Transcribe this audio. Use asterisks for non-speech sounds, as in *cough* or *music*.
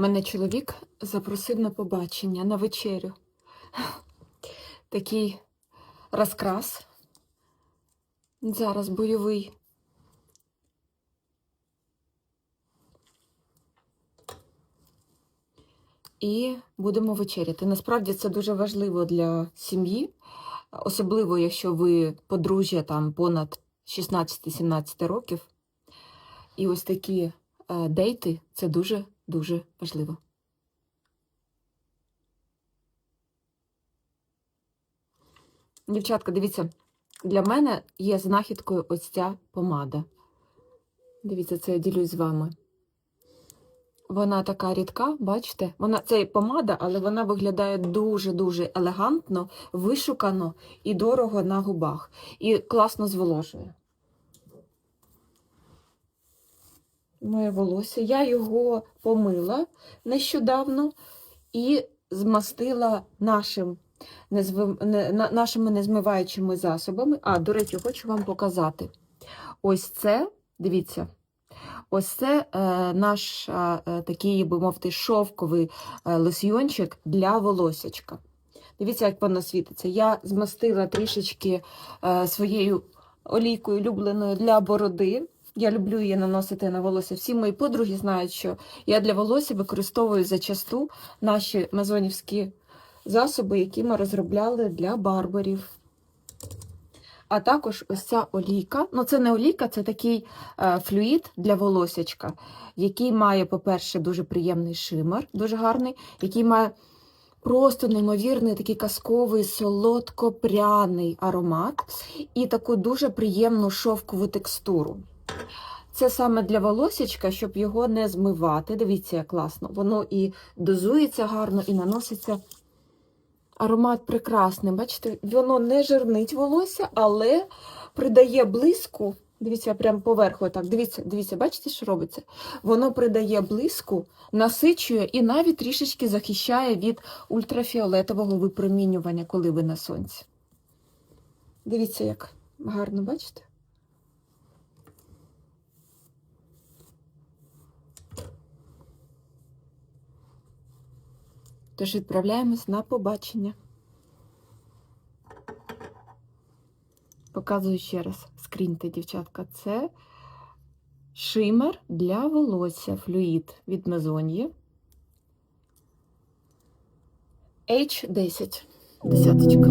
Мене чоловік запросив на побачення, на вечерю. *laughs* Такий розкрас. Зараз бойовий. І будемо вечеряти. Насправді це дуже важливо для сім'ї, особливо якщо ви подружжя там понад 16-17 років. І ось такі е, дейти це дуже дуже важливо. Дівчатка, дивіться, для мене є знахідкою ось ця помада. Дивіться, це я ділюсь з вами. Вона така рідка, бачите? Вона це помада, але вона виглядає дуже-дуже елегантно, вишукано і дорого на губах. І класно зволожує. Моє волосся. Я його помила нещодавно і змастила нашим, нашими незмиваючими засобами. А, до речі, хочу вам показати. Ось це, дивіться, ось це е, наш е, е, такий, би мовити, шовковий е, лосьйончик для волосячка. Дивіться, як воно світиться. Я змастила трішечки е, своєю олійкою улюбленою для бороди. Я люблю її наносити на волосся. Всі мої подруги знають, що я для волосся використовую зачасту наші мазонівські засоби, які ми розробляли для барберів. А також ось ця олійка. Ну, це не олійка, це такий е, флюїд для волосячка, який має, по-перше, дуже приємний шимер, дуже гарний, який має просто неймовірний такий казковий солодко-пряний аромат і таку дуже приємну шовкову текстуру. Це саме для волосячка, щоб його не змивати. Дивіться, як класно. Воно і дозується гарно, і наноситься. Аромат прекрасний. Бачите, воно не жирнить волосся, але придає блиску. Дивіться, прямо поверху. Так, дивіться, дивіться, бачите, що робиться? Воно придає блиску, насичує і навіть трішечки захищає від ультрафіолетового випромінювання, коли ви на сонці. Дивіться, як гарно, бачите? Тож відправляємось на побачення. Показую ще раз. Скріньте, дівчатка. Це шимер для волосся флюїд від Мезоньї. H10. Десяточка.